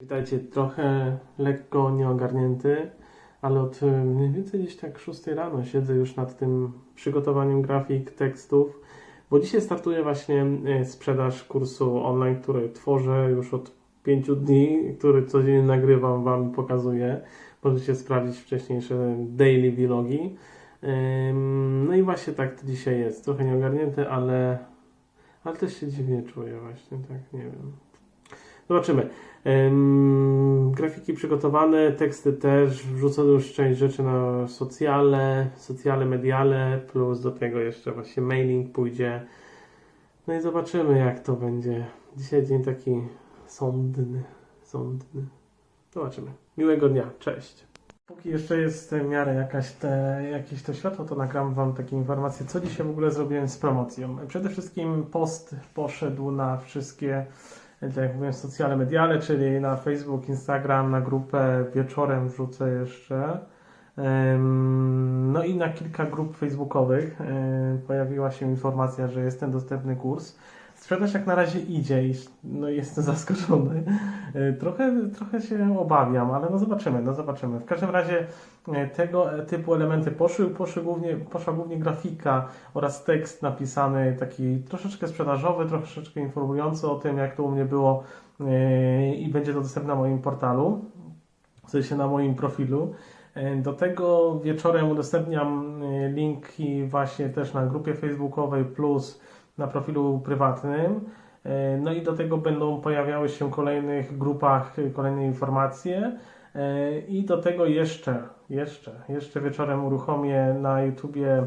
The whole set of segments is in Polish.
Witajcie, trochę lekko nieogarnięty, ale od e, mniej więcej gdzieś tak 6 rano siedzę już nad tym przygotowaniem grafik, tekstów, bo dzisiaj startuje właśnie e, sprzedaż kursu online, który tworzę już od 5 dni, który codziennie nagrywam, Wam pokazuję. Możecie sprawdzić wcześniejsze daily vlogi. No i właśnie tak to dzisiaj jest. Trochę nieogarnięty, ale, ale też się dziwnie czuję właśnie, tak, nie wiem. Zobaczymy. Ym, grafiki przygotowane, teksty też, wrzucone już część rzeczy na socjale, socjale mediale, plus do tego jeszcze właśnie mailing pójdzie. No i zobaczymy jak to będzie. Dzisiaj dzień taki sądny, sądny. Zobaczymy. Miłego dnia, cześć. Póki jeszcze jest w miarę jakaś te, jakieś to światło, to nagram Wam takie informacje, co dzisiaj w ogóle zrobiłem z promocją. Przede wszystkim post poszedł na wszystkie tak jak mówiłem, socjale mediale, czyli na Facebook, Instagram, na grupę wieczorem wrzucę jeszcze. No i na kilka grup facebookowych pojawiła się informacja, że jest ten dostępny kurs. Sprzedaż jak na razie idzie i no jestem zaskoczony. Yy, Trochę, trochę się obawiam, ale no zobaczymy, no zobaczymy. W każdym razie yy, tego typu elementy poszły, poszły głównie, poszła głównie grafika oraz tekst napisany taki troszeczkę sprzedażowy, troszeczkę informujący o tym, jak to u mnie było yy, i będzie to dostępne na moim portalu, w sensie na moim profilu. Do tego wieczorem udostępniam linki właśnie też na grupie facebookowej plus na profilu prywatnym. Yy, No i do tego będą pojawiały się w kolejnych grupach yy, kolejne informacje. Yy, I do tego jeszcze, jeszcze, jeszcze wieczorem uruchomię na YouTubie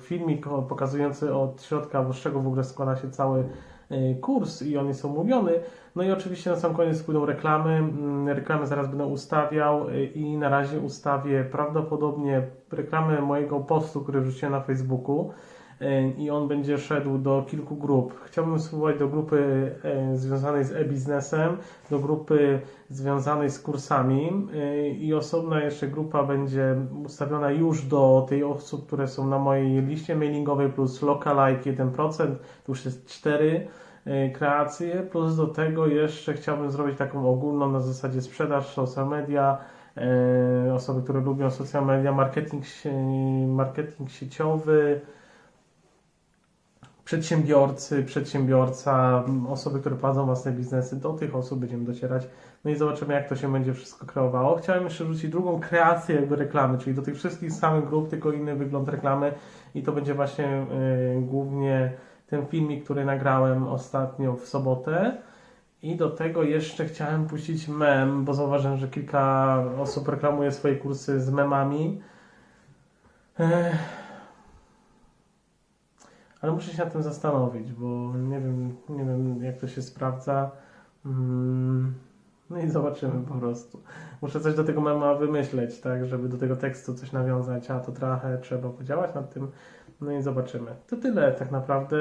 filmik pokazujący od środka, z czego w ogóle składa się cały kurs i on jest omówiony. No i oczywiście na sam koniec pójdą reklamy. Mm, Reklamy zaraz będę ustawiał i na razie ustawię prawdopodobnie reklamę mojego postu, który wrzuciłem na Facebooku i on będzie szedł do kilku grup. Chciałbym spróbować do grupy yy, związanej z e-biznesem, do grupy związanej z kursami yy, i osobna jeszcze grupa będzie ustawiona już do tej osób, które są na mojej liście mailingowej plus lookalike 1%, to już jest 4 yy, kreacje, plus do tego jeszcze chciałbym zrobić taką ogólną na zasadzie sprzedaż, social media, osoby, które lubią social media, marketing, marketing sieciowy, przedsiębiorcy, przedsiębiorca, osoby, które prowadzą własne biznesy, do tych osób będziemy docierać. No i zobaczymy, jak to się będzie wszystko kreowało. Chciałem jeszcze rzucić drugą kreację jakby reklamy, czyli do tych wszystkich samych grup, tylko inny wygląd reklamy i to będzie właśnie y, głównie ten filmik, który nagrałem ostatnio w sobotę. I do tego jeszcze chciałem puścić mem, bo zauważyłem, że kilka osób reklamuje swoje kursy z memami. Ech. Ale muszę się nad tym zastanowić, bo nie wiem, nie wiem jak to się sprawdza. Mm, No i zobaczymy po prostu. Muszę coś do tego mema wymyśleć, tak, żeby do tego tekstu coś nawiązać, a to trochę trzeba podziałać nad tym. No i zobaczymy. To tyle tak naprawdę.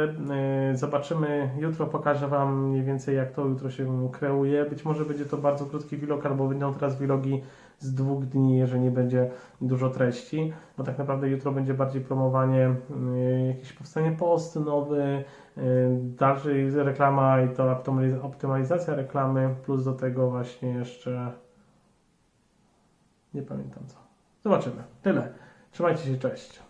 Yy, Zobaczymy. Jutro pokażę Wam mniej więcej jak to jutro się kreuje. Być może będzie to bardzo krótki vlog, albo będą teraz vlogi z dwóch dni, jeżeli nie będzie dużo treści, bo tak naprawdę jutro będzie bardziej promowanie, yy, jakieś powstanie post nowy, dalej reklama i to optymaliz- optymalizacja reklamy, plus do tego właśnie jeszcze nie pamiętam co. Zobaczymy. Tyle. Trzymajcie się, cześć.